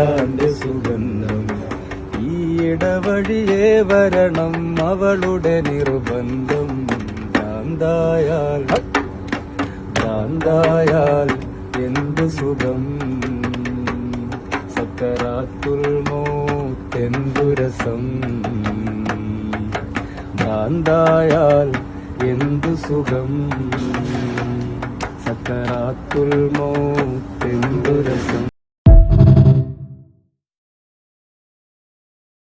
ലൈലാന്റെ സുഗന്ധം. ഈ ഇടവഴിയെ വരണം അവളുടെ നിർബന്ധം. ദാന്തായാൽ ദാന്തായാൽ എന്ത് സുഖം? സക്കരാത്തുൽ മോത്തെന്തു രസം? ഭ്രാന്തായാൽ എന്തു സുഖം? സക്കരാത്തുൽ മോത്തെന്തു